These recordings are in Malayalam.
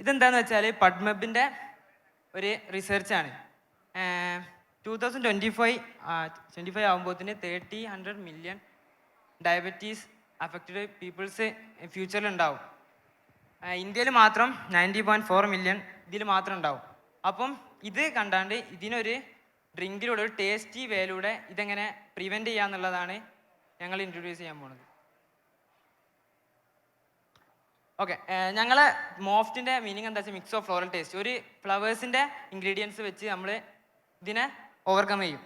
ഇതെന്താന്ന് വെച്ചാൽ പഡ്മബിന്റെ ഒരു റിസർച്ചാണ് two thousand twenty five twenty five ആകുമ്പോഴത്തേന് thirty hundred million diabetes affected peoples ഫ്യൂച്ചറിൽ ഉണ്ടാവും. ഇന്ത്യയിൽ മാത്രം നയന്റി പോയിന്റ് ഫോർ മില്യൺ ഇതിൽ മാത്രം ഉണ്ടാവും. അപ്പം ഇത് കണ്ടാണ്ട് ഇതിനൊരു ഡ്രിങ്കിലൂടെ ഒരു ടേസ്റ്റി വേയിലൂടെ ഇതെങ്ങനെ പ്രിവെന്റ് ചെയ്യാന്നുള്ളതാണ് ഞങ്ങൾ ഇൻട്രൊഡ്യൂസ് ചെയ്യാൻ പോണത്. ഓക്കെ ഞങ്ങൾ മോഫ്റ്റിന്റെ മീനിങ് എന്താ വെച്ചാൽ മിക്സ് ഓഫ് ഫ്ലോറൽ ടേസ്റ്റ് ഒരു ഫ്ലവേഴ്സിന്റെ ഇൻഗ്രീഡിയൻസ് വെച്ച് നമ്മൾ ഇതിനെ ഓവർകം ചെയ്യും.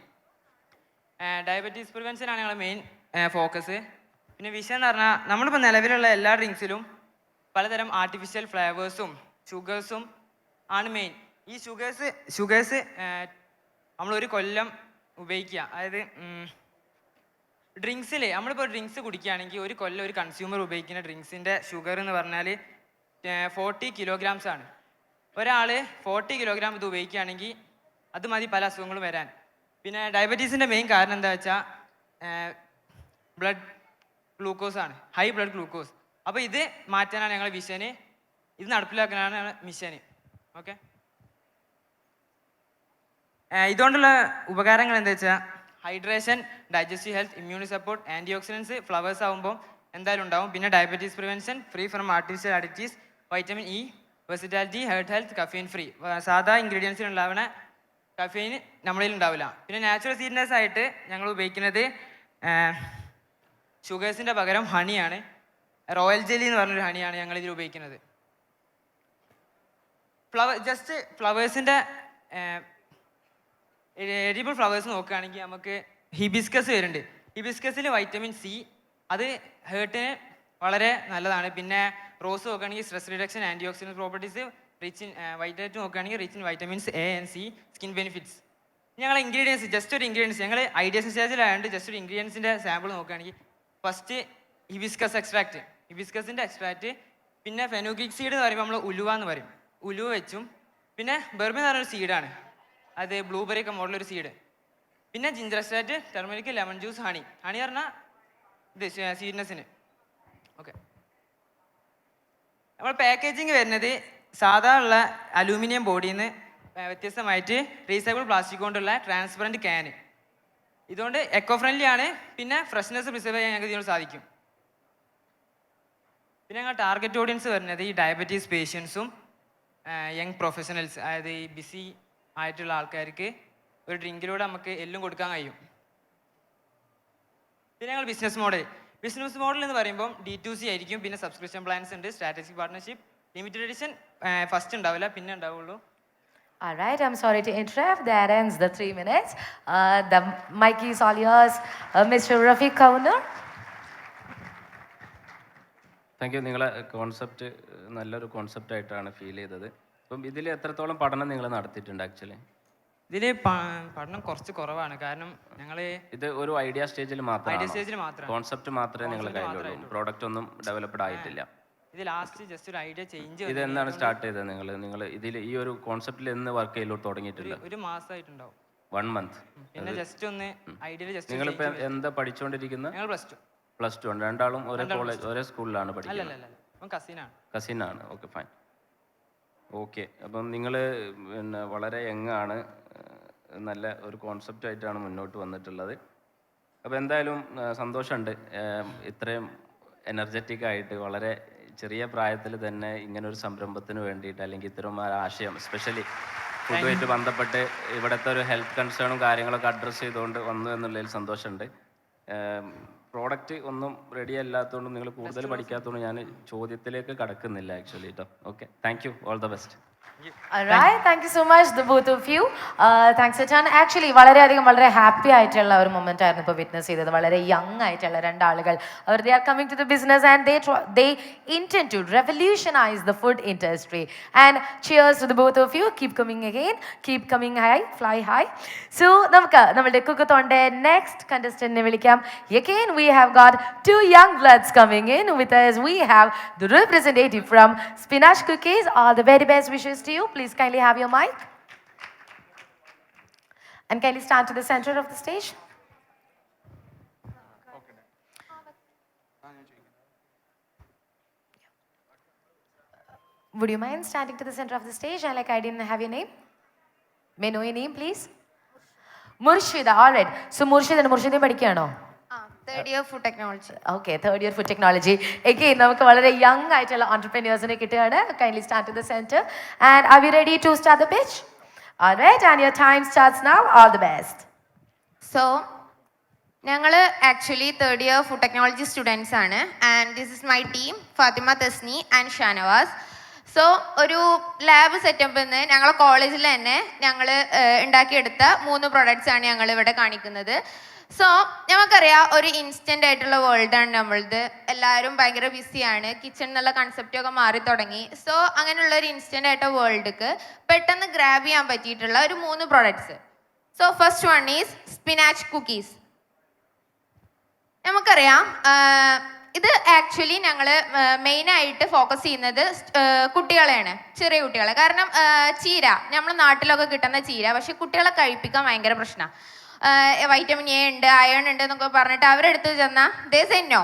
ഡയബറ്റീസ് പ്രിവെൻഷൻ ആണ് ഞങ്ങളുടെ മെയിൻ ഫോക്കസ് പിന്നെ വിഷയം എന്ന് പറഞ്ഞാൽ നമ്മളിപ്പോൾ നിലവിലുള്ള എല്ലാ ഡ്രിങ്ക്സിലും പലതരം ആർട്ടിഫിഷ്യൽ ഫ്ലേവേഴ്സും ഷുഗേഴ്സും ആണ് മെയിൻ ഈ ഷുഗേഴ്സ് ഷുഗേഴ്സ് നമ്മളൊരു കൊല്ലം ഉപയോഗിക്കുക. അതായത് ഡ്രിങ്ക്സിൽ നമ്മളിപ്പോൾ ഡ്രിങ്ക്സ് കുടിക്കുകയാണെങ്കിൽ ഒരു കൊല്ലം ഒരു കൺസ്യൂമർ ഉപയോഗിക്കുന്ന ഡ്രിങ്ക്സിന്റെ ഷുഗർ എന്ന് പറഞ്ഞാൽ ഫോർട്ടി കിലോഗ്രാംസ് ആണ്. ഒരാൾ ഫോർട്ടി കിലോഗ്രാം ഇത് ഉപയോഗിക്കുകയാണെങ്കിൽ അത് മതി പല അസുഖങ്ങളും വരാൻ. പിന്നെ ഡയബറ്റീസിന്റെ മെയിൻ കാരണം എന്താ വെച്ചാൽ ബ്ലഡ് ഗ്ലൂക്കോസ് ആണ്. ഹൈ ബ്ലഡ് ഗ്ലൂക്കോസ് അപ്പോൾ ഇത് മാറ്റാനാണ് ഞങ്ങളുടെ വിഷന് ഇത് നടപ്പിലാക്കാനാണ് മിഷന് ഓക്കെ ഇതുകൊണ്ടുള്ള ഉപകാരങ്ങൾ എന്താ വെച്ചാൽ hydration digestive health immunity support antioxidants flowers ആകുമ്പോൾ എന്തായാലും ഉണ്ടാവും. പിന്നെ diabetes prevention free from artificial additives vitamin E vitality heart health caffeine free സാധാ ഇൻഗ്രീഡിയൻസിൽ ഉണ്ടാവുന്ന കഫീൻ നമ്മളിൽ ഉണ്ടാവില്ല. പിന്നെ നാച്ചുറൽ സീറ്റ്നസ് ആയിട്ട് ഞങ്ങൾ ഉപയോഗിക്കുന്നത് ഷുഗേഴ്സിന്റെ പകരം ഹണിയാണ് റോയൽ ജെല്ലി എന്ന് പറഞ്ഞൊരു ഹണിയാണ് ഞങ്ങൾ ഇതിൽ ഉപയോഗിക്കുന്നത്. ഫ്ലവർ ജസ്റ്റ് ഫ്ലവേഴ്സിന്റെ എഡിബിൾ ഫ്ലവേഴ്സ് നോക്കുകയാണെങ്കിൽ നമുക്ക് ഹിബിസ്കസ് വരുന്നുണ്ട്. ഹിബിസ്കസിൽ വൈറ്റമിൻ സി അത് ഹേർട്ടിന് വളരെ നല്ലതാണ്. പിന്നെ റോസ് നോക്കുകയാണെങ്കിൽ stress reduction anti oxidant properties rich in vitamin നോക്കുകയാണെങ്കിൽ rich in vitamins A and C skin benefits ഞങ്ങൾ ഇൻഗ്രീഡിയൻസ് ജസ്റ്റ് ഒരു ഇൻഗ്രീഡിയൻസ് ഞങ്ങൾ ഐഡിയസ് സ്റ്റേജിലായതുകൊണ്ട് ജസ്റ്റ് ഒരു ഇൻഗ്രീഡിയൻസിന്റെ സാമ്പിൾ നോക്കുകയാണെങ്കിൽ ഫസ്റ്റ് ഹിബിസ്കസ് എക്സ്ട്രാക്റ്റ് ഹിബിസ്കസിന്റെ എക്സ്ട്രാക്റ്റ് പിന്നെ ഫെനുഗ്രിക് സീഡ് എന്ന് പറയുമ്പോൾ നമ്മൾ ഉലുവ എന്ന് പറയും. ഉലുവ വെച്ചും പിന്നെ ബെർമി എന്ന് പറഞ്ഞൊരു സീഡാണ് അത് ബ്ലൂബെറി ഒക്കെ മോഡലൊരു സീഡ് പിന്നെ ginger stat turmeric lemon juice honey honey പറഞ്ഞാൽ ഇത് സ്വീറ്റ്നെസ്സിന് ഓക്കെ നമ്മൾ പാക്കേജിങ് വരുന്നത് സാധാ ഉള്ള അലൂമിനിയം ബോഡിയിൽ നിന്ന് വ്യത്യസ്തമായിട്ട് റീസൈബിൾ പ്ലാസ്റ്റിക് കൊണ്ടുള്ള ട്രാൻസ്പെറന്റ് ക്യാന് ഇതുകൊണ്ട് എക്കോ ഫ്രണ്ട്ലി ആണ്. പിന്നെ ഫ്രഷ്നെസ് പ്രിസർവ് ചെയ്യാൻ ഞങ്ങൾക്ക് ഇതിനോട് സാധിക്കും. പിന്നെ ഞങ്ങൾ ടാർഗറ്റ് ഓഡിയൻസ് വരുന്നത് ഈ ഡയബറ്റീസ് പേഷ്യൻസും യങ് പ്രൊഫഷണൽസ് അതായത് ഈ ബിസി ആയിട്ടുള്ള ആൾക്കാർക്ക് ഒരു ഡ്രിങ്കിലൂടെ നമുക്ക് എല്ലാം കൊടുക്കാൻ കഴിയും പിന്നെ ഞങ്ങൾ ബിസിനസ് മോഡൽ ബിസിനസ് മോഡൽ എന്ന് പറയുമ്പോൾ ഡി ടു സി ആയിരിക്കും പിന്നെ സബ്സ്ക്രിപ്ഷൻ പ്ലാൻസ് ഉണ്ട് strategic partnership limited edition first ഉണ്ടാവില്ല പിന്നെ ഉണ്ടാവുള്ളൂ All right, I'm sorry to interrupt. That ends the three minutes. Uh, the mic is all yours, uh, Mr. Rafiq Kauner. Thank you നിങ്ങളെ കോൺസെപ്റ്റ് നല്ലൊരു കോൺസെപ്റ്റ് ആയിട്ടാണ് ഫീൽ ചെയ്തത് അപ്പം ഇതിൽ എത്രത്തോളം പഠനം നിങ്ങൾ നടത്തിയിട്ടുണ്ട് ആക്ച്വലി ഇതിൽ പഠനം കുറച്ച് കുറവാണ്. കാരണം ഞങ്ങൾ ഇത് ഒരു ഐഡിയ സ്റ്റേജിൽ മാത്രം ഐഡിയ സ്റ്റേജിൽ മാത്രം. കോൺസെപ്റ്റ് മാത്രമേ നിങ്ങൾ കയ്യിലുള്ളൂ. പ്രോഡക്റ്റ് ഒന്നും ഡെവലപ്ഡ് ആയിട്ടില്ല. ഇത് ലാസ്റ്റ് ജസ്റ്റ് ഒരു ഐഡിയ ചേഞ്ച് ഇത് എന്നാണ് സ്റ്റാർട്ട് ചെയ്തത് നിങ്ങൾ നിങ്ങൾ ഇതിൽ ഈ ഒരു കോൺസെപ്റ്റിൽ എന്ന് വർക്ക് ചെയ്യലോട്ട് തുടങ്ങിയിട്ടില്ല ഒരു മാസമായിട്ടുണ്ടാവും വൺ മന്ത് പിന്നെ ജസ്റ്റ് ഒന്ന് ഐഡിയയിൽ ജസ്റ്റ് നിങ്ങൾ ഇപ്പോൾ എന്താ പഠിച്ചുകൊണ്ടിരിക്കുന്നത് ഞങ്ങൾ പ്ലസ് ടു പ്ലസ് ടു ആണ്. രണ്ടാളും ഒരേ കോളേജ് ഒരേ സ്കൂളിലാണ് പഠിക്കുന്നത്. അല്ല അല്ല അല്ല അവൻ കസിനാണ് കസിനാണ് ഓക്കെ ഫൈൻ ഓക്കെ. അപ്പം നിങ്ങൾ പിന്നെ വളരെ യങ്ങാണ്. നല്ല ഒരു കോൺസെപ്റ്റ് ആയിട്ടാണ് മുന്നോട്ട് വന്നിട്ടുള്ളത്. അപ്പോൾ എന്തായാലും സന്തോഷമുണ്ട്. ഇത്രയും എനർജറ്റിക് ആയിട്ട് വളരെ ചെറിയ പ്രായത്തിൽ തന്നെ ഇങ്ങനെ ഒരു സംരംഭത്തിന് വേണ്ടിയിട്ട് അല്ലെങ്കിൽ ഇത്തരം ആശയം സ്പെഷ്യലി ഫുഡുമായിട്ട് ബന്ധപ്പെട്ട് ഇവിടുത്തെ ഒരു ഹെൽത്ത് കൺസേണും കാര്യങ്ങളൊക്കെ അഡ്രസ്സ് ചെയ്തുകൊണ്ട് വന്നു എന്നുള്ളതിൽ സന്തോഷമുണ്ട്. പ്രോഡക്റ്റ് ഒന്നും റെഡി അല്ലാത്തതുകൊണ്ട് നിങ്ങൾ കൂടുതൽ പഠിക്കാത്തതുകൊണ്ട് ഞാൻ ചോദ്യത്തിലേക്ക് കടക്കുന്നില്ല ആക്ച്വലി കേട്ടോ okay thank you all the best All right, thank you so much, the both of you. Uh, thanks a ton. Actually, വളരെയധികം വളരെ ഹാപ്പി ആയിട്ടുള്ള ഒരു മൊമെന്റ് ആയിരുന്നു ഇപ്പോൾ വിറ്റ്നസ് ചെയ്തത്. വളരെ യങ് ആയിട്ടുള്ള രണ്ടാളുകൾ. അവർ they are coming to the business and they they intend to revolutionise the food industry and cheers to the both of you keep coming again keep coming high fly high so നമുക്ക് നമ്മുടെ കുക്കത്തോണ്ട് നെക്സ്റ്റ് കണ്ടസ്റ്റന്റിനെ വിളിക്കാം. Again we have got two young bloods coming in with us. We have the representative from Spinach Cookies. All the very best wishes to you. Please kindly have your mic. And kindly stand to the center of the stage. Would you mind standing to the center of the stage? And like I didn't have your name. May I know your name, please? Murshida all right so Murshid മുർഷിദയും പഠിക്കുകയാണോ third year food technology okay third year food technology again നമുക്ക് വളരെ യങ് ആയിട്ടുള്ള ഓണ്ടർപ്രീനിയേഴ്സിനെ കിട്ടുകയാണ്. Kindly start the centre and are we ready to start the pitch All right, and your time starts now all the best so ഞങ്ങൾ actually third year food technology students ആണ്. And this is my team Fathima Thasni and Shanavas so ഒരു ലാബ് സെറ്റപ്പ് നിന്ന് ഞങ്ങളെ കോളേജിൽ തന്നെ ഞങ്ങൾ ഉണ്ടാക്കിയെടുത്ത മൂന്ന് പ്രൊഡക്ട്സ് ആണ് ഞങ്ങൾ ഇവിടെ കാണിക്കുന്നത്. സോ നമുക്കറിയാം ഒരു ഇൻസ്റ്റന്റ് ആയിട്ടുള്ള വേൾഡാണ് നമ്മളത് എല്ലാവരും ഭയങ്കര ബിസിയാണ് കിച്ചൺ എന്നുള്ള കൺസെപ്റ്റ് ഒക്കെ മാറി തുടങ്ങി. സോ അങ്ങനെയുള്ള ഒരു ഇൻസ്റ്റന്റ് ആയിട്ട് വേൾഡ്ക്ക് പെട്ടെന്ന് ഗ്രാബ് ചെയ്യാൻ പറ്റിയിട്ടുള്ള ഒരു മൂന്ന് products so first one is spinach cookies നമുക്കറിയാം ഇത് ആക്ച്വലി ഞങ്ങൾ മെയിനായിട്ട് ഫോക്കസ് ചെയ്യുന്നത് കുട്ടികളെയാണ് ചെറിയ കുട്ടികളെ. കാരണം ചീര നമ്മൾ നാട്ടിലൊക്കെ കിട്ടുന്ന ചീര പക്ഷെ കുട്ടികളെ കഴിപ്പിക്കാൻ ഭയങ്കര പ്രശ്നമാണ് വൈറ്റമിൻ എ ഉണ്ട് അയൺ ഉണ്ട് എന്നൊക്കെ പറഞ്ഞിട്ട് അവരെടുത്ത് ചെന്നാൽ ദേ സെന്നോ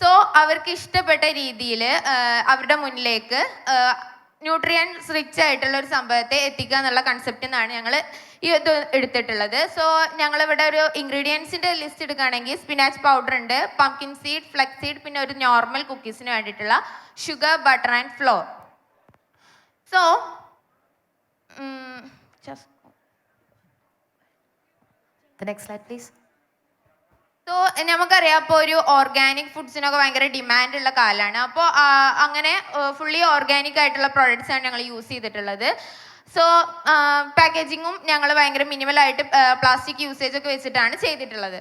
സോ അവർക്ക് ഇഷ്ടപ്പെട്ട രീതിയിൽ അവരുടെ മുന്നിലേക്ക് ന്യൂട്രിയൻസ് റിച്ച് ആയിട്ടുള്ള ഒരു സംഭവത്തെ എത്തിക്കുക എന്നുള്ള കൺസെപ്റ്റിൽ നിന്നാണ് ഞങ്ങൾ ഈ ഇത് എടുത്തിട്ടുള്ളത് സോ ഞങ്ങളിവിടെ ഒരു ഇൻഗ്രീഡിയൻസിന്റെ ലിസ്റ്റ് എടുക്കുകയാണെങ്കിൽ സ്പിനാച്ച് പൗഡർ ഉണ്ട് പംകിൻ സീഡ് ഫ്ലെക്സ് സീഡ് പിന്നെ ഒരു നോർമൽ കുക്കീസിന് വേണ്ടിയിട്ടുള്ള sugar butter and flour so The next slide, please. So നമുക്കറിയാം ഇപ്പോൾ ഒരു ഓർഗാനിക് ഫുഡ്സിനൊക്കെ ഭയങ്കര ഡിമാൻഡ് ഉള്ള കാലമാണ് അപ്പോൾ അങ്ങനെ ഫുള്ളി ഓർഗാനിക് ആയിട്ടുള്ള പ്രോഡക്റ്റ്സ് ആണ് ഞങ്ങൾ യൂസ് ചെയ്തിട്ടുള്ളത്. സോ പാക്കേജിങ്ങും ഞങ്ങൾ ഭയങ്കര മിനിമൽ ആയിട്ട് പ്ലാസ്റ്റിക് യൂസേജ് ഒക്കെ വെച്ചിട്ടാണ് ചെയ്തിട്ടുള്ളത്.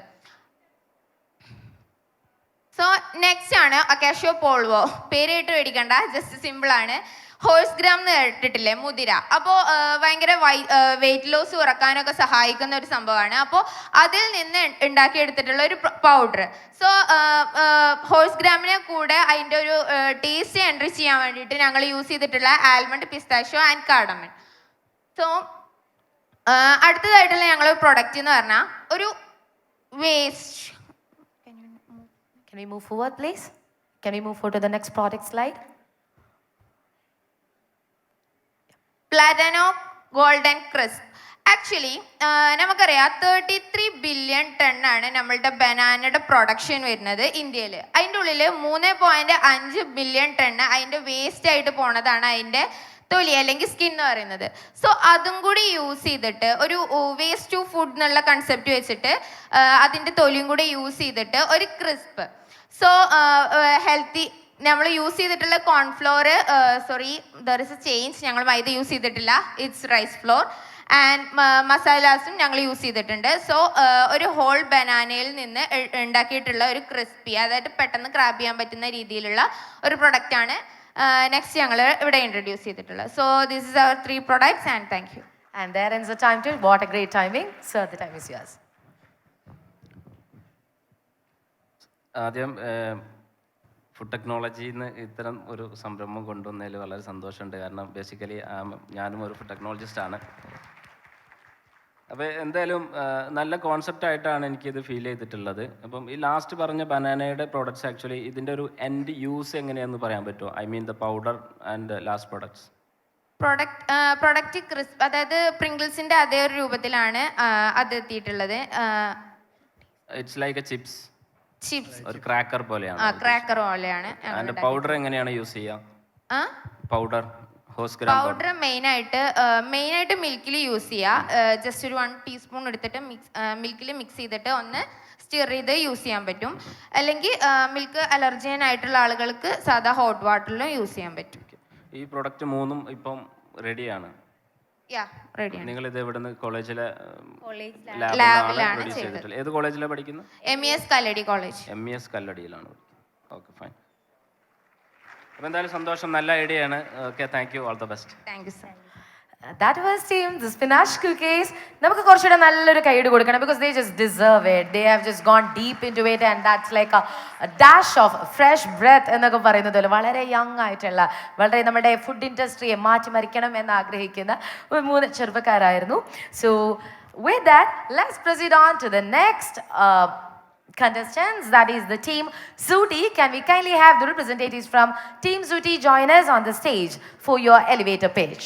സോ നെക്സ്റ്റ് ആണ് അക്കാഷ്യോ പോൾവോ പേര് കേട്ട് മേടിക്കണ്ട ജസ്റ്റ് സിമ്പിൾ ആണ്. ഹോഴ്സ് ഗ്രാം എന്ന് കേട്ടിട്ടില്ലേ? മുതിര. അപ്പോൾ ഭയങ്കര വെയിറ്റ് ലോസ് കുറക്കാനൊക്കെ സഹായിക്കുന്ന ഒരു സംഭവമാണ്. അപ്പോൾ അതിൽ നിന്ന് ഉണ്ടാക്കിയെടുത്തിട്ടുള്ള ഒരു പൗഡർ സോ ഹോഴ്സ് ഗ്രാമിനെ കൂടെ അതിന്റെ ഒരു ടേസ്റ്റ് എൻട്രി ചെയ്യാൻ വേണ്ടിയിട്ട് ഞങ്ങൾ യൂസ് ചെയ്തിട്ടുള്ള almond pistachio and cardamom so അടുത്തതായിട്ടുള്ള ഞങ്ങൾ പ്രൊഡക്റ്റ് എന്ന് പറഞ്ഞാൽ ഒരു waste Can we move forward, please? Can we move forward to the next product slide? പ്ലാറ്റനോ ഗോൾഡൻ ക്രിസ്പ് ആക്ച്വലി നമുക്കറിയാം തേർട്ടി ത്രീ ബില്യൺ ടണ്ണാണ് നമ്മളുടെ ബനാനയുടെ പ്രൊഡക്ഷൻ വരുന്നത് ഇന്ത്യയിൽ അതിന്റെ ഉള്ളിൽ മൂന്ന് പോയിന്റ് അഞ്ച് ബില്യൺ ടണ്ണ് അതിന്റെ വേസ്റ്റ് ആയിട്ട് പോണതാണ് അതിന്റെ തൊലി അല്ലെങ്കിൽ സ്കിൻ എന്ന് പറയുന്നത്. സോ അതും കൂടി യൂസ് ചെയ്തിട്ട് ഒരു വേസ്റ്റ് ടു ഫുഡ് എന്നുള്ള കൺസെപ്റ്റ് വെച്ചിട്ട് അതിന്റെ തൊലിയും കൂടി യൂസ് ചെയ്തിട്ട് ഒരു ക്രിസ്പ് സോ ഹെൽത്തി നമ്മൾ യൂസ് ചെയ്തിട്ടുള്ള cornflour sorry there is a change ഞങ്ങൾ മൈദ യൂസ് ചെയ്തിട്ടില്ല. ഇറ്റ്സ് റൈസ് ഫ്ലോർ ആൻഡ് മസാലാസും ഞങ്ങൾ യൂസ് ചെയ്തിട്ടുണ്ട്. സോ ഒരു ഹോൾ ബനാനയിൽ നിന്ന് ഉണ്ടാക്കിയിട്ടുള്ള ഒരു ക്രിസ്പി അതായത് പെട്ടെന്ന് ക്രാബ് ചെയ്യാൻ പറ്റുന്ന രീതിയിലുള്ള ഒരു പ്രൊഡക്റ്റാണ് ആണ് നെക്സ്റ്റ് ഞങ്ങൾ ഇവിടെ ഇൻട്രൊഡ്യൂസ് ചെയ്തിട്ടുള്ളത്. So this is our three products and thank you and there is a time to what a great timing sir the time is yours. ആദ്യം ഫുഡ് ടെക്നോളജിയിൽ നിന്ന് ഇത്തരം ഒരു സംരംഭം കൊണ്ടുവന്നതിൽ വളരെ സന്തോഷമുണ്ട്. കാരണം ബേസിക്കലി ഞാനും ഒരു ഫുഡ് ടെക്നോളജിസ്റ്റാണ് അപ്പോൾ എന്തായാലും നല്ല കോൺസെപ്റ്റ് ആയിട്ടാണ് എനിക്കിത് ഫീൽ ചെയ്തിട്ടുള്ളത്. അപ്പം ഈ ലാസ്റ്റ് പറഞ്ഞ ബനാനയുടെ പ്രോഡക്റ്റ്സ് ആക്ച്വലി ഇതിന്റെ ഒരു എൻഡ് യൂസ് എങ്ങനെയാണെന്ന് പറയാൻ പറ്റുമോ? I mean the powder and last products product product crisp അതായത് പ്രിങ്കിൾസിന്റെ അതേ ഒരു രൂപത്തിലാണ് അത് എത്തിയിട്ടുള്ളത്. It's like a chips chips ഒരു ക്രാക്കർ പോലെയാണ് ആ ക്രാക്കർ പോലെയാണ് അതിന്റെ പൗഡർ എങ്ങനെയാണ് യൂസ് ചെയ്യുക പൗഡർ പൗഡർ മെയിൻ ആയിട്ട് മെയിൻ ആയിട്ട് മിൽക്കിൽ യൂസ് ചെയ്യുക ജസ്റ്റ് ഒരു വൺ ടീസ്പൂൺ എടുത്തിട്ട് മിക്സ് മിൽക്കിൽ മിക്സ് ചെയ്തിട്ട് ഒന്ന് സ്റ്റിർ ചെയ്ത് യൂസ് ചെയ്യാൻ പറ്റും. അല്ലെങ്കിൽ മിൽക്ക് അലർജിയൻ ആയിട്ടുള്ള ആളുകൾക്ക് സാധാ ഹോട്ട് വാട്ടറിലും യൂസ് ചെയ്യാൻ പറ്റും. ഈ പ്രൊഡക്റ്റ് മൂന്നും ഇപ്പം റെഡിയാണ് നിങ്ങൾ ഇത് ഇവിടുന്ന് കോളേജിലെ ലാബിലാണ് ചെയ്തിട്ടുള്ളത്. ഏത് കോളേജിലാണ് പഠിക്കുന്നത്? M E S Kalladi college. M E S കല്ലടിയിലാണ് പഠിക്കുന്നത്. ഓക്കെ ഫൈൻ അപ്പോൾ എന്തായാലും സന്തോഷം. നല്ല ഐഡിയ ആണ്. Okay thank you all the best thank you sir Uh, was team team, the spinach നമുക്ക് കുറച്ചുകൂടെ നല്ലൊരു കൈയ്യട് കൊടുക്കണം. Because they just deserve it they have just gone deep into it and that's like a dash of fresh breath എന്നൊക്കെ പറയുന്നത് പോലെ വളരെ യങ് ആയിട്ടുള്ള വളരെ നമ്മുടെ ഫുഡ് ഇൻഡസ്ട്രിയെ മാറ്റിമറിക്കണം എന്ന് ആഗ്രഹിക്കുന്ന ഒരു മൂന്ന് ചെറുപ്പക്കാരായിരുന്നു. So with that let's proceed on to the next contestants, that is the team Suti. Can we kindly have the representatives from Team Suti join us on the stage for your elevator pitch?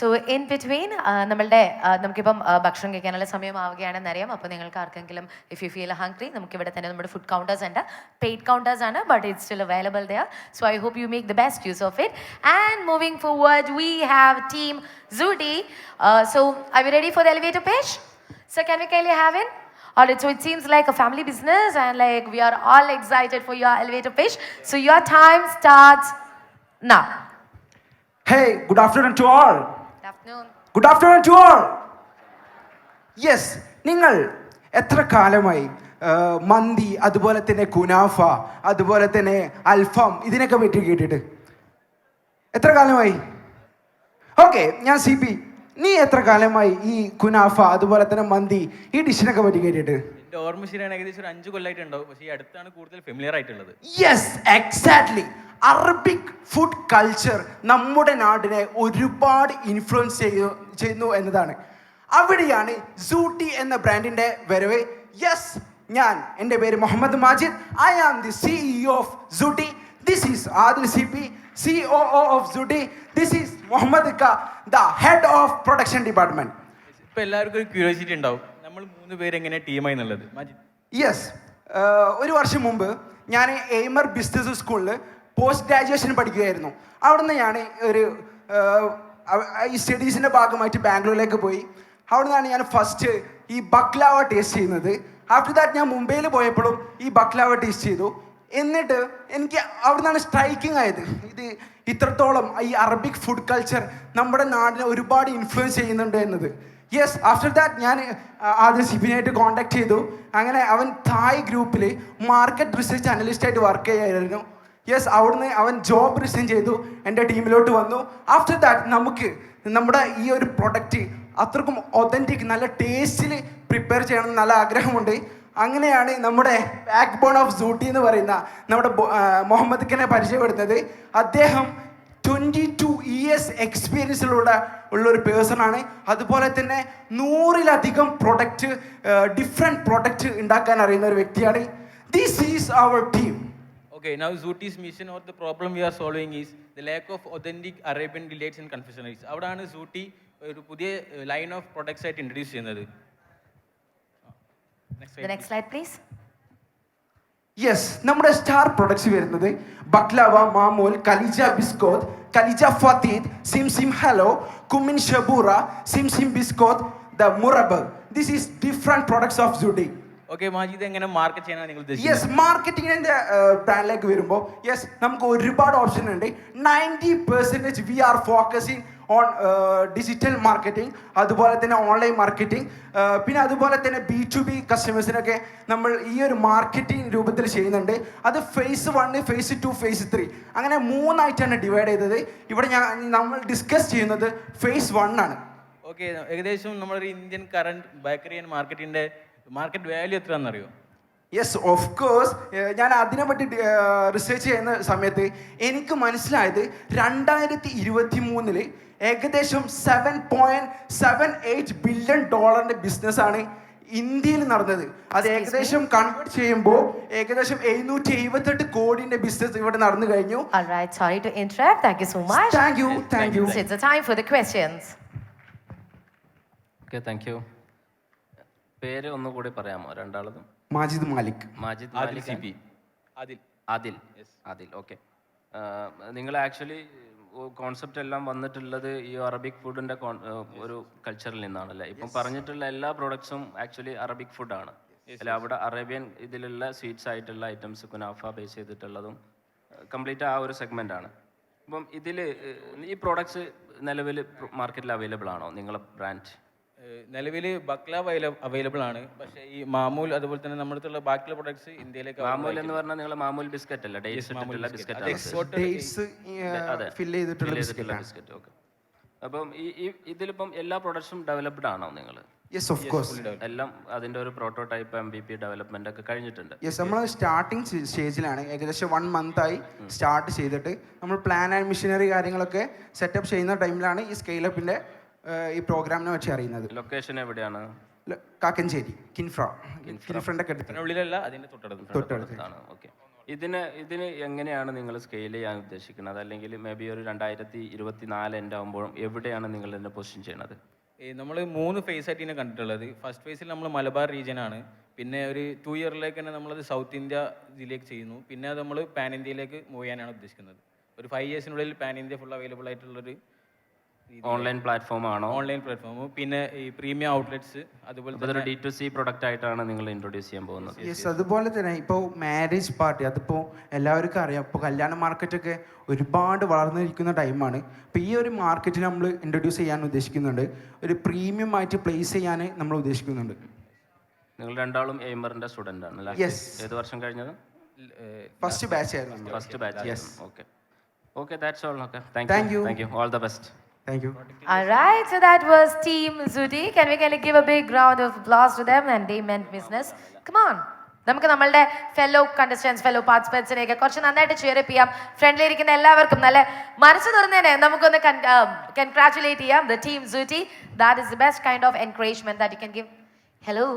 So in between നമ്മളുടെ uh, നമുക്കിപ്പം uh, ഭക്ഷണം കഴിക്കാനുള്ള സമയമാവുകയാണെന്ന് അറിയാം അപ്പോൾ നിങ്ങൾക്ക് ആർക്കെങ്കിലും ഇഫ് യു ഫീൽ ഹംഗ്രി നമുക്ക് ഇവിടെ തന്നെ നമ്മുടെ ഫുഡ് കൗണ്ടേഴ്സ് ഉണ്ട് പെയ്ഡ് കൗണ്ടേഴ്സ് ആണ് but it's still available there so I hope you make the best use of it and moving forward we have team Zudi. Uh, so are we ready for the elevator pitch? So can we kindly have it? Alright, so it seems like a family business and like we are all excited for your elevator pitch. So your time starts now. Hey, good afternoon to all. Good afternoon. Good afternoon to all. നിങ്ങൾ എത്ര കാലമായി മന്തി അതുപോലെ തന്നെ കുനാഫ അതുപോലെ തന്നെ അൽഫാം ഇതിനൊക്കെ പറ്റി കേട്ടിട്ട് എത്ര കാലമായി ഓക്കെ ഞാൻ സി പി നീ എത്ര കാലമായി ഈ കുനാഫ അതുപോലെ തന്നെ മന്തി ഈ ഡിഷിനൊക്കെ പറ്റി ഓർമ്മ ശരിയാണ് ഏകദേശം ഒരു അഞ്ച് പക്ഷേ ഈ അടുത്താണ് കൂടുതൽ ഫെമിലിയർ ആയിട്ടുള്ളത്. Yes exactly Arabic food culture നമ്മുടെ നാടിനെ ഒരുപാട് ഇൻഫ്ലുവൻസ് ചെയ്യുന്നു എന്നതാണ്. അവിടെയാണ് സൂട്ടി എന്ന ബ്രാൻഡിന്റെ വരവ്. യെസ് ഞാൻ എന്റെ പേര് Muhammad Majid. I am the CEO of Zudi this is Adil C P COO of Zudi. This is Muhammad ക the head of production department. ഇപ്പൊ എല്ലാവർക്കും ഒരു ക്യൂരിയോസിറ്റി ഉണ്ടാവും. നമ്മൾ മൂന്ന് പേര് എങ്ങനെ ടീമായി എന്നുള്ളത്? മാജിദ് യെസ് ഒരു വർഷം മുമ്പ് ഞാൻ എയ്മർ ബിസിനസ് സ്കൂളിൽ പോസ്റ്റ് ഗ്രാജുവേഷൻ പഠിക്കുകയായിരുന്നു. അവിടുന്ന് ഞാൻ ഒരു ഈ സ്റ്റഡീസിന്റെ ഭാഗമായിട്ട് ബാംഗ്ലൂരിലേക്ക് പോയി. അവിടുന്നാണ് ഞാൻ ഫസ്റ്റ് ഈ ബക്ലാവ ടേസ്റ്റ് ചെയ്യുന്നത്. ആഫ്റ്റർ ദാറ്റ് ഞാൻ മുംബൈയിൽ പോയപ്പോഴും ഈ ബക്ലാവ ടേസ്റ്റ് ചെയ്തു. എന്നിട്ട് എനിക്ക് അവിടെ നിന്നാണ് സ്ട്രൈക്കിംഗ് ആയത്. ഇത് ഇത്രത്തോളം ഈ അറബിക് ഫുഡ് കൾച്ചർ നമ്മുടെ നാടിനെ ഒരുപാട് ഇൻഫ്ലുവൻസ് ചെയ്യുന്നുണ്ട് എന്നത്. യെസ് ആഫ്റ്റർ ദാറ്റ് ഞാൻ ആദ്യം സിബിനായിട്ട് കോൺടാക്ട് ചെയ്തു. അങ്ങനെ അവൻ തായ് ഗ്രൂപ്പിൽ മാർക്കറ്റ് റിസർച്ച് അനലിസ്റ്റായിട്ട് വർക്ക് ചെയ്യായിരുന്നു. യെസ് അവിടുന്ന് അവൻ ജോബ് റിസൈൻ ചെയ്തു. എന്റെ ടീമിലോട്ട് വന്നു. ആഫ്റ്റർ ദാറ്റ് നമുക്ക് നമ്മുടെ ഈ ഒരു പ്രൊഡക്റ്റ് അത്രക്കും ഒതന്റിക് നല്ല ടേസ്റ്റിൽ പ്രിപ്പയർ ചെയ്യണം നല്ല ആഗ്രഹമുണ്ട്. അങ്ങനെയാണ് നമ്മുടെ ബാക്ക് ബോൺ ഓഫ് സൂട്ടി എന്ന് പറയുന്ന നമ്മുടെ മുഹമ്മദ് ഖനെ പരിചയപ്പെടുന്നത്. അദ്ദേഹം ട്വന്റി ടു ഇയേഴ്സ് എക്സ്പീരിയൻസിലുള്ള ഉള്ളൊരു പേഴ്സൺ ആണ്. അതുപോലെ തന്നെ നൂറിലധികം പ്രൊഡക്റ്റ് ഡിഫറെന്റ് പ്രൊഡക്റ്റ് ഉണ്ടാക്കാൻ അറിയുന്ന ഒരു വ്യക്തിയാണ്. This is our team okay now Zudi's mission or the problem we are solving is the lack of authentic Arabian delights and confectioneries അവിടെയാണ് സൂട്ടി ഒരു പുതിയ ലൈൻ ഓഫ് പ്രൊഡക്ട്സ് ആയിട്ട് ഇൻട്രൊഡ്യൂസ് ചെയ്യുന്നത്. The next slide, please. Yes നമ്മുടെ സ്റ്റാർ പ്രൊഡക്ട്സ് വരുന്നത് ബക്ലാവ മാമൂൽ കലിജ ബിസ്കോത്ത് കലിജ ഫത്തീദ് സിം സിം ഹലോ കുമിൻ ഷബൂറ സിം സിം ബിസ്കോത്ത് the മുറബ്. This is different products of Zudi okay Majid എങ്ങനെ മാർക്കറ്റ് ചെയ്യാനാണ് നിങ്ങൾ യെസ് ഉദ്ദേശിക്കുന്നത് മാർക്കറ്റിംഗിന്റെ പ്ലാനിലേക്ക് വരുമ്പോൾ യെസ് നമുക്ക് ഒരുപാട് ഓപ്ഷൻ ഉണ്ട്. Ninety percentage we are focusing on digital marketing അതുപോലെ തന്നെ ഓൺലൈൻ മാർക്കറ്റിംഗ് പിന്നെ അതുപോലെ തന്നെ ബി ടു ബി കസ്റ്റമേഴ്സിനൊക്കെ നമ്മൾ ഈ ഒരു മാർക്കറ്റിംഗ് രൂപത്തിൽ ചെയ്യുന്നുണ്ട്. അത് phase one phase two phase three അങ്ങനെ മൂന്നായിട്ടാണ് ഡിവൈഡ് ചെയ്തത്. ഇവിടെ ഞാൻ നമ്മൾ ഡിസ്കസ് ചെയ്യുന്നത് ഫേസ് വൺ ആണ്. ഓക്കെ ഏകദേശം നമ്മളൊരു ഇന്ത്യൻ കറണ്ട് ബേക്കറി ആൻഡ് മാർക്കറ്റിന്റെ മാർക്കറ്റ് വാല്യൂ എത്രയാണെന്നറിയോ? യെസ് ഓഫ് കോഴ്സ് ഞാൻ അതിനെ പറ്റി റിസർച്ച് ചെയ്യുന്ന സമയത്ത് എനിക്ക് മനസ്സിലായത് രണ്ടായിരത്തി ഇരുപത്തി മൂന്നിൽ ഏകദേശം seven point seven eight billion ഡോളറിന്റെ ബിസിനസ്സാണ് ഇന്ത്യയിൽ നടന്നത്. അത് ഏകദേശം കൺവേർട്ട് ചെയ്യുമ്പോൾ ഏകദേശം എഴുന്നൂറ്റി എഴുപത്തെട്ട് കോടിന്റെ ബിസിനസ് ഇവിടെ നടന്നു കഴിഞ്ഞു. Right, sorry to interrupt. So much. Thank you thank you time for the thank you പേര് ഒന്നുകൂടി പറയാമോ? രണ്ടാളതും? മാജിദ് മാലിക്. മാജിദ് ആദിൽ മാലിക് സി പി അതിൽ ആദിൽ. ആദിൽ. ഓക്കെ. നിങ്ങൾ ആക്ച്വലി കോൺസെപ്റ്റ് എല്ലാം വന്നിട്ടുള്ളത് ഈ അറബിക് ഫുഡിന്റെ ഒരു കൾച്ചറിൽ നിന്നാണല്ലേ? ഇപ്പം പറഞ്ഞിട്ടുള്ള എല്ലാ പ്രോഡക്ട്സും ആക്ച്വലി അറബിക് ഫുഡാണ് അല്ല അവിടെ അറേബ്യൻ ഇതിലുള്ള സ്വീറ്റ്സ് ആയിട്ടുള്ള ഐറ്റംസ് കുനാഫ ബേസ് ചെയ്തിട്ടുള്ളതും കംപ്ലീറ്റ് ആ ഒരു സെഗ്മെന്റ് ആണ് അപ്പം ഇതിൽ ഈ പ്രോഡക്ട്സ് നിലവിൽ മാർക്കറ്റിൽ അവൈലബിൾ ആണോ? നിങ്ങളെ ബ്രാൻഡ് നിലവിൽ ബക്ലാവ് അവൈലബിൾ ആണ്. പക്ഷേ ഈ മാമൂൽ അതുപോലെ തന്നെ നമ്മുടെ അടുത്തുള്ള ബാക്കിയുള്ള പ്രൊഡക്ട്സ് ഇന്ത്യയിലേക്ക് മാമൂൽ എന്ന് പറഞ്ഞാൽ നിങ്ങൾ മാമൂൽ ബിസ്ക്കറ്റ് അല്ല ഡേറ്റ്സ് ഇട്ടിട്ടുള്ള ബിസ്ക്കറ്റ്. ഡേറ്റ്സ് ഫിൽ ചെയ്തിട്ടുള്ള ബിസ്ക്കറ്റ്? ഓക്കെ. അപ്പം ഈ ഈ ഇതിലിപ്പം എല്ലാ പ്രൊഡക്ട്സും ഡെവലപ്ഡ് ആണോ നിങ്ങൾ യെസ് ഓഫ് കോഴ്സ് എല്ലാം അതിന്റെ ഒരു prototype M B P development ഒക്കെ കഴിഞ്ഞിട്ടുണ്ട്. യെസ് നമ്മൾ സ്റ്റാർട്ടിംഗ് സ്റ്റേജിലാണ് ഏകദേശം വൺ മന്ത് ആയി സ്റ്റാർട്ട് ചെയ്തിട്ട്. നമ്മൾ പ്ലാൻ ആൻഡ് മിഷനറി കാര്യങ്ങളൊക്കെ സെറ്റപ്പ് ചെയ്യുന്ന ടൈമിലാണ് ഈ സ്കെയിലപ്പിന്റെ ഈ പ്രോഗ്രാമിനെ വെച്ച് അറിയുന്നത്. ലൊക്കേഷൻ എവിടെയാണ്? കാക്കഞ്ചേരി കിൻഫ്ര. അതിന്റെ തൊട്ടടുത്ത്. തൊട്ടടുത്ത്. ഓക്കെ ഇതിന് ഇതിന് എങ്ങനെയാണ് നിങ്ങൾ സ്കെയിൽ ചെയ്യാൻ ഉദ്ദേശിക്കുന്നത്? അല്ലെങ്കിൽ മേ ബി ഒരു രണ്ടായിരത്തി ഇരുപത്തി നാല് എന്റെ ആകുമ്പോഴും എവിടെയാണ് നിങ്ങൾ ഇതിനെ പൊസിഷൻ ചെയ്യുന്നത്? നമ്മൾ മൂന്ന് ഫേസ് ആയിട്ട് ഇതിനെ കണ്ടിട്ടുള്ളത്. ഫസ്റ്റ് ഫേസിൽ നമ്മൾ മലബാർ റീജിയനാണ് ആണ്. പിന്നെ ഒരു ടു ഇയറിലേക്ക് തന്നെ നമ്മളത് സൗത്ത് ഇന്ത്യ ഇതിലേക്ക് ചെയ്യുന്നു. പിന്നെ അത് നമ്മൾ പാൻ ഇന്ത്യയിലേക്ക് മൂവ് ചെയ്യാനാണ് ഉദ്ദേശിക്കുന്നത്. ഒരു ഫൈവ് ഇയേഴ്സിനുള്ളിൽ പാൻ ഇന്ത്യ ഫുൾ അവൈലബിൾ ആയിട്ടുള്ളൊരു ഓൺലൈൻ പ്ലാറ്റ്ഫോം ആണോ? ഓൺലൈൻ പ്ലാറ്റ്ഫോം പിന്നെ ഈ പ്രീമിയം ഔട്ട്ലെറ്റ്സ് അതുപോലെ തന്നെ ഡി ടു സി പ്രൊഡക്റ്റ് ആയിട്ടാണ് നിങ്ങൾ ഇൻട്രൊഡ്യൂസ് ചെയ്യാൻ പോകുന്നത്. യെസ് അതുപോലെ തന്നെ ഇപ്പോൾ മാരേജ് പാർട്ടി അതിപ്പോൾ എല്ലാവർക്കും അറിയാം. ഇപ്പോൾ കല്യാണ മാർക്കറ്റൊക്കെ ഒരുപാട് വളർന്നിരിക്കുന്ന ടൈമാണ് അപ്പോൾ ഈ ഒരു മാർക്കറ്റിൽ നമ്മൾ ഇൻട്രൊഡ്യൂസ് ചെയ്യാൻ ഉദ്ദേശിക്കുന്നുണ്ട്. ഒരു പ്രീമിയം ആയിട്ട് പ്ലേസ് ചെയ്യാൻ നമ്മൾ ഉദ്ദേശിക്കുന്നുണ്ട്. നിങ്ങൾ രണ്ടാളും എയ്മറിന്റെ സ്റ്റുഡന്റ് ആണ് യെസ്. ഏത് വർഷം കഴിഞ്ഞത്? ഫസ്റ്റ് ബാച്ച് ആയിരുന്നു. First batch yes okay okay that's all okay thank you. Thank you all the best thank you. All right, so that was Team Zudi. Can we can give a big round of applause to them and they meant business? Come on. നമുക്ക് നമ്മളുടെ ഫെലോ കണ്ടസ്റ്റൻസ് ഫെലോ പാർട്ടിസിപ്പൻസിനെ ഒക്കെ കുറച്ച് നന്നായിട്ട് ചെയറപ്പ് ചെയ്യാം ഫ്രണ്ട്ലി ഇരിക്കുന്ന എല്ലാവർക്കും നല്ല മനസ്സ് തുറന്നേനെ നമുക്കൊന്ന് കൺഗ്രാറ്റുലേറ്റ് ചെയ്യാം the team Zudi that is the best kind of encouragement that you can give hello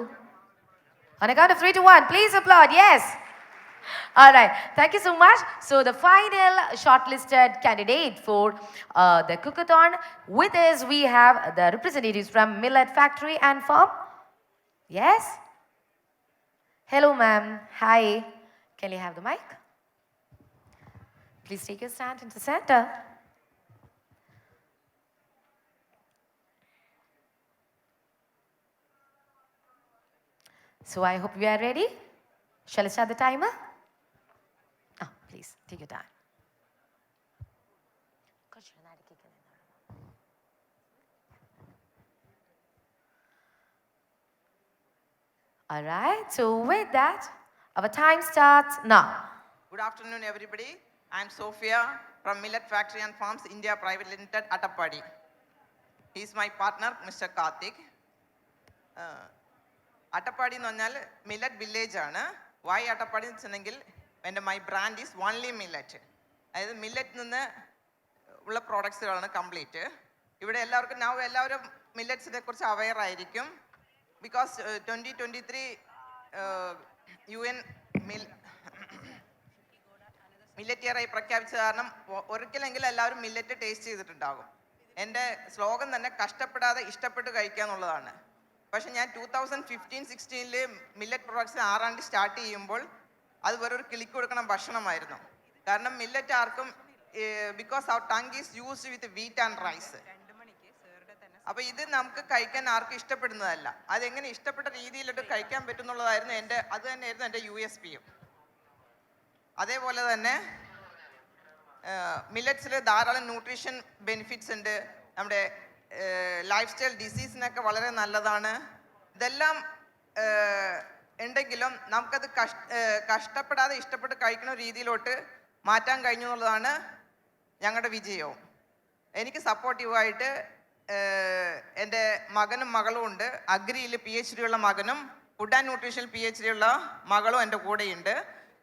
On a count of three to one, please applaud. Yes. All right. Thank you so much. So the final shortlisted candidate for uh, the cookathon with us, we have the representatives from Millet Factory and Farm. Yes. Hello, ma'am. Hi. Can you have the mic? Please take your stand in the center. So I hope we are ready. Shall I start the timer? Oh, please take your time. കുറച്ചുകൂടെ നടുക്കേക്ക് നിന്നോ. All right, so with that, our time starts now. Good afternoon, everybody. I'm Sophia from Millet Factory and Farms India Private Limited, Attapadi. He's my partner, Mr. Karthik. Uh, Attappadi എന്ന് പറഞ്ഞാൽ മില്ലറ്റ് വില്ലേജ് ആണ് വൈ അട്ടപ്പാടി എന്ന് വെച്ചിട്ടുണ്ടെങ്കിൽ എന്റെ my brand is only millet അതായത് മില്ലറ്റ് നിന്ന് ഉള്ള പ്രോഡക്ട്സുകളാണ് കംപ്ലീറ്റ് ഇവിടെ എല്ലാവർക്കും നാവ് എല്ലാവരും മില്ലറ്റ്സിനെ കുറിച്ച് അവെയർ ആയിരിക്കും. Because twenty twenty three U N mill millet ഇയറായി പ്രഖ്യാപിച്ച കാരണം ഒരിക്കലെങ്കിലും എല്ലാവരും മില്ലറ്റ് ടേസ്റ്റ് ചെയ്തിട്ടുണ്ടാകും. എന്റെ സ്ലോഗൻ തന്നെ കഷ്ടപ്പെടാതെ ഇഷ്ടപ്പെട്ട് കഴിക്കുക എന്നുള്ളതാണ്. പക്ഷെ ഞാൻ ടൂ തൗസൻഡ് ഫിഫ്റ്റീൻ സിക്സ്റ്റീനിൽ മില്ലറ്റ് പ്രൊഡക്ട്സ് ആറാണ്ട് സ്റ്റാർട്ട് ചെയ്യുമ്പോൾ അത് വെറൊരു കിളിക്ക് കൊടുക്കണം ഭക്ഷണമായിരുന്നു. കാരണം മില്ലറ്റ് ആർക്കും because our tongue is used with wheat and rice അപ്പൊ ഇത് നമുക്ക് കഴിക്കാൻ ആർക്കും ഇഷ്ടപ്പെടുന്നതല്ല. അതെങ്ങനെ ഇഷ്ടപ്പെട്ട രീതിയിലോട്ട് കഴിക്കാൻ പറ്റുന്നുള്ളതായിരുന്നു എന്റെ അത് തന്നെയായിരുന്നു എന്റെ യു എസ് പിയും. അതേപോലെ തന്നെ മില്ലറ്റ്സിൽ ധാരാളം ന്യൂട്രീഷൻ ബെനിഫിറ്റ്സ് ഉണ്ട്. നമ്മുടെ ലൈഫ് സ്റ്റൈൽ ഡിസീസിനൊക്കെ വളരെ നല്ലതാണ്. ഇതെല്ലാം ഉണ്ടെങ്കിലും നമുക്കത് കഷ് കഷ്ടപ്പെടാതെ ഇഷ്ടപ്പെട്ട് കഴിക്കുന്ന രീതിയിലോട്ട് മാറ്റാൻ കഴിഞ്ഞു എന്നുള്ളതാണ് ഞങ്ങളുടെ വിജയവും. എനിക്ക് സപ്പോർട്ടീവായിട്ട് എന്റെ മകനും മകളും ഉണ്ട്. അഗ്രിയിൽ പി എച്ച് ഡി ഉള്ള മകനും food and nutrition P H D ഉള്ള മകളും എന്റെ കൂടെയുണ്ട്.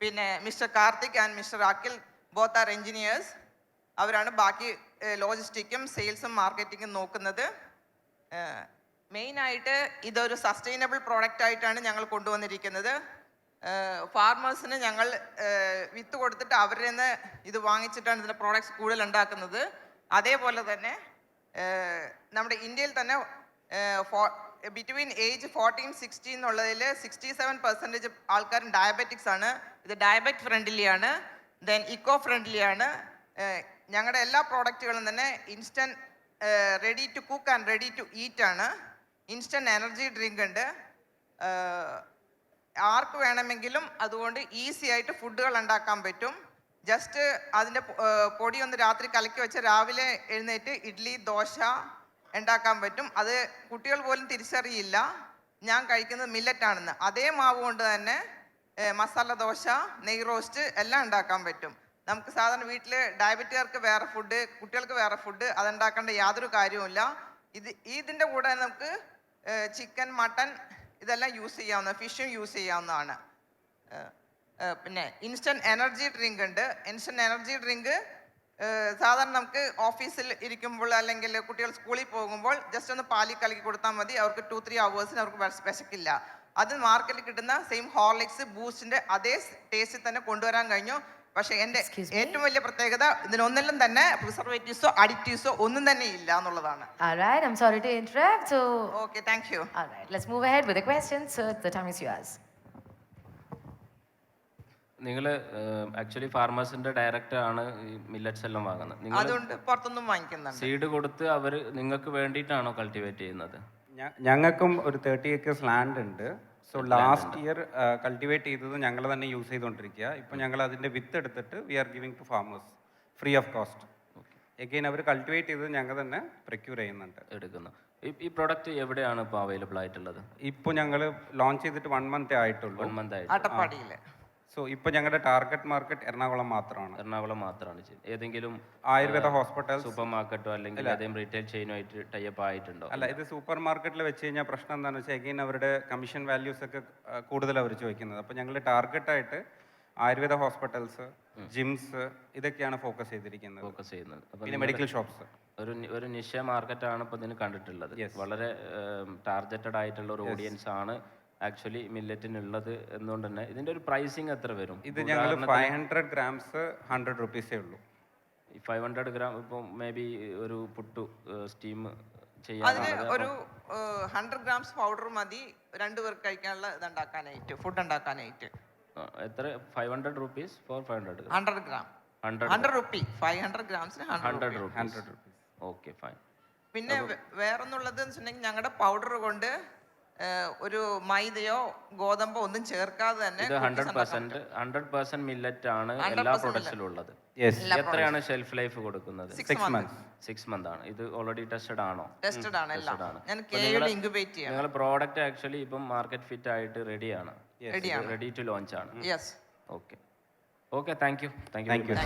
പിന്നെ mister Karthik and mister Akhil both are engineers. അവരാണ് ബാക്കി ലോജിസ്റ്റിക്കും സെയിൽസും മാർക്കറ്റിങ്ങും നോക്കുന്നത്. മെയിനായിട്ട് ഇതൊരു സസ്റ്റൈനബിൾ പ്രോഡക്റ്റ് ആയിട്ടാണ് ഞങ്ങൾ കൊണ്ടുവന്നിരിക്കുന്നത്. ഫാർമേഴ്സിന് ഞങ്ങൾ വിത്ത് കൊടുത്തിട്ട് അവരിൽ നിന്ന് ഇത് വാങ്ങിച്ചിട്ടാണ് ഇതിന്റെ പ്രോഡക്ട്സ് കൂടുതൽ ഉണ്ടാക്കുന്നത്. അതേപോലെ തന്നെ നമ്മുടെ ഇന്ത്യയിൽ തന്നെ ബിറ്റ്വീൻ ഏജ് ഫോർട്ടീൻ സിക്സ്റ്റീൻ എന്നുള്ളതിൽ സിക്സ്റ്റി സെവൻ പെർസെന്റേജ് ആൾക്കാരും ഡയബറ്റിക്സ് ആണ്. ഇത് ഡയബറ്റ് ഫ്രണ്ട്ലിയാണ് ദെൻ ഇക്കോ ഫ്രണ്ട്ലിയാണ് ഞങ്ങളുടെ എല്ലാ പ്രോഡക്റ്റുകളും തന്നെ instant ready to cook and ready to eat ആണ്. ഇൻസ്റ്റന്റ് എനർജി ഡ്രിങ്ക് ഉണ്ട്. ആർക്ക് വേണമെങ്കിലും അതുകൊണ്ട് ഈസി ആയിട്ട് ഫുഡുകൾ ഉണ്ടാക്കാൻ പറ്റും. ജസ്റ്റ് അതിന്റെ പൊടി ഒന്ന് രാത്രി കലക്കി വെച്ച് രാവിലെ എഴുന്നേറ്റ് ഇഡ്ഡലി ദോശ ഉണ്ടാക്കാൻ പറ്റും. അത് കുട്ടികൾ പോലും തിരിച്ചറിയില്ല. ഞാൻ കഴിക്കുന്നത് മില്ലറ്റ് ആണെന്ന്. അതേ മാവ് കൊണ്ട് തന്നെ മസാല ദോശ നെയ് റോസ്റ്റ് എല്ലാം ഉണ്ടാക്കാൻ പറ്റും. നമുക്ക് സാധാരണ വീട്ടിൽ ഡയബറ്റുകാർക്ക് വേറെ ഫുഡ് കുട്ടികൾക്ക് വേറെ ഫുഡ് അതുണ്ടാക്കേണ്ട യാതൊരു കാര്യവുമില്ല. ഇത് ഇതിന്റെ കൂടെ നമുക്ക് ചിക്കൻ മട്ടൺ ഇതെല്ലാം യൂസ് ചെയ്യാവുന്ന ഫിഷും യൂസ് ചെയ്യാവുന്നതാണ്. പിന്നെ ഇൻസ്റ്റന്റ് എനർജി ഡ്രിങ്ക് ഉണ്ട്. ഇൻസ്റ്റന്റ് എനർജി ഡ്രിങ്ക് സാധാരണ നമുക്ക് ഓഫീസിൽ ഇരിക്കുമ്പോൾ അല്ലെങ്കിൽ കുട്ടികൾ സ്കൂളിൽ പോകുമ്പോൾ ജസ്റ്റ് ഒന്ന് പാലിൽ കലക്കി കൊടുത്താൽ മതി. അവർക്ക് ടു ത്രീ അവേഴ്സിന് അവർക്ക് വിശ- വിശക്കില്ല. അത് മാർക്കറ്റിൽ കിട്ടുന്ന സെയിം ഹോർലിക്സ് ബൂസ്റ്റിന്റെ അതേ ടേസ്റ്റിൽ തന്നെ കൊണ്ടുവരാൻ കഴിഞ്ഞു. പക്ഷേ എന്റെ ഏറ്റവും വലിയ പ്രത്യേകത ഇതിനൊന്നിലും തന്നെ പ്രിസർവേറ്റീവ്സോ അഡിറ്റീവ്സോ ഒന്നും തന്നെ ഇല്ല എന്നുള്ളതാണ് All right, I'm sorry to interrupt. So, okay thank you all right, let's move ahead with the questions. So, the time is yours. നിങ്ങൾ ആക്ച്വലി ഫാർമേഴ്സിന്റെ ഡയറക്ടർ ആണ് ഈ മില്ലറ്റ്സ് എല്ലാം വാങ്ങുന്നത് നിങ്ങൾ അതുകൊണ്ട് പുറത്തൊന്നും വാങ്ങിക്കുന്നുണ്ട് സീഡ് കൊടുത്ത് അവർ നിങ്ങൾക്ക് വേണ്ടിയിട്ടാണോ കൾട്ടിവേറ്റ് ചെയ്യുന്നത് ഞങ്ങൾക്കും ഒരു തേർട്ടി ഏക്കേഴ്സ് ലാൻഡ് ഉണ്ട് സോ ലാസ്റ്റ് ഇയർ കൾട്ടിവേറ്റ് ചെയ്തത് ഞങ്ങൾ തന്നെ യൂസ് ചെയ്തുകൊണ്ടിരിക്കുക. ഇപ്പം ഞങ്ങൾ അതിന്റെ വിത്ത് എടുത്തിട്ട് we are giving to farmers free of cost again our cultivate ചെയ്തത് ഞങ്ങൾ തന്നെ പ്രൊക്യൂർ ചെയ്യുന്നുണ്ട്. എടുക്കുന്നു. ഈ ഈ പ്രൊഡക്റ്റ് എവിടെയാണ് ഇപ്പോൾ അവൈലബിൾ ആയിട്ടുള്ളത്? ഇപ്പോൾ ഞങ്ങൾ ലോഞ്ച് ചെയ്തിട്ട് വൺ മന്ത് ആയിട്ടുള്ളൂ. വൺ മന്ത് ആയിട്ട് അട്ടപ്പാടിയിൽ സോ ഇപ്പോൾ ഞങ്ങളുടെ ടാർഗറ്റ് മാർക്കറ്റ് എറണാകുളം മാത്രമാണ് എറണാകുളം മാത്രമാണ് ചെയ്യുന്നത് ഏതെങ്കിലും ആയുർവേദ ഹോസ്പിറ്റൽ സൂപ്പർ മാർക്കറ്റോ അല്ലെങ്കിൽ ഏതെങ്കിലും റീറ്റെയിൽ ചെയിനുമായിട്ട് ടൈപ്പ് ആയിട്ടുണ്ടോ? അല്ല ഇത് സൂപ്പർ മാർക്കറ്റിൽ വെച്ച് കഴിഞ്ഞാൽ പ്രശ്നം എന്താണെന്ന് വെച്ചാൽ എഗെയിൻ അവരുടെ കമ്മീഷൻ വാല്യൂസ് ഒക്കെ കൂടുതൽ അവർ ചോദിക്കുന്നത്. അപ്പോൾ ഞങ്ങൾ ടാർഗറ്റായിട്ട് ആയുർവേദ ഹോസ്പിറ്റൽസ് ജിംസ് ഇതൊക്കെയാണ് ഫോക്കസ് ചെയ്തിരിക്കുന്നത്. ഫോക്കസ് ചെയ്യുന്നത്. പിന്നെ മെഡിക്കൽ ഷോപ്സ് ഒരു ഒരു നിശ്ചയ മാർക്കറ്റാണ് ഇപ്പോൾ ഇതിന് കണ്ടിട്ടുള്ളത്. വളരെ ടാർഗറ്റഡ് ആയിട്ടുള്ള ഒരു ഓഡിയൻസ് ആണ് ആക്ച്വലി മില്ലറ്റിനുള്ളത് എന്നുകൊണ്ട് തന്നെ ഇതിന്റെ ഒരു പ്രൈസിങ് എത്ര വരും? ഇത് ഞങ്ങൾ ഫൈവ് ഹൺഡ്രഡ് ഗ്രാംസ് ഹൺഡ്രഡ് റുപ്പീസേ ഉള്ളൂ. ഫൈവ് ഹൺഡ്രഡ് ഗ്രാം ഇപ്പം മേ ബി ഒരു പുട്ടു സ്റ്റീം അതിന് ഒരു ഹൺഡ്രഡ് ഗ്രാംസ് പൗഡർ മതി. രണ്ടു പേർക്ക് കഴിക്കാനുള്ള ഇത് ഉണ്ടാക്കാനായിട്ട്. ഫുഡ് ഉണ്ടാക്കാനായിട്ട് എത്ര five hundred rupees four five hundred hundred gram hundred rupee five hundred ഗ്രാംസിന് hundred hundred rupees okay fine പിന്നെ വേറൊന്നുള്ളത് വേറൊന്നുള്ളത് വെച്ചിട്ടുണ്ടെങ്കിൽ ഞങ്ങളുടെ പൗഡർ കൊണ്ട് ഒരു മൈദയോ ഗോതമ്പോ ഒന്നും ചേർക്കാതെ തന്നെ ഇത് hundred percent hundred percent millet ആണ് എല്ലാ പ്രൊഡക്ട്സിലും ഉള്ളത് യെസ് എത്രയാണ് ഷെൽഫ് ലൈഫ് കൊടുക്കുന്നത്? സിക്സ് മന്ത് സിക്സ് മന്ത് ആണ്. ഇത് ഓൾറെഡി ടെസ്റ്റഡ് ആണോ? ടെസ്റ്റഡ് ആണ് നിങ്ങൾ പ്രോഡക്റ്റ് ആക്ച്വലി ഇപ്പം മാർക്കറ്റ് ഫിറ്റ് ആയിട്ട് റെഡിയാണ് ആണ്. റെഡി ടു ലോഞ്ച് ആണ്. Yes okay okay thank you thank you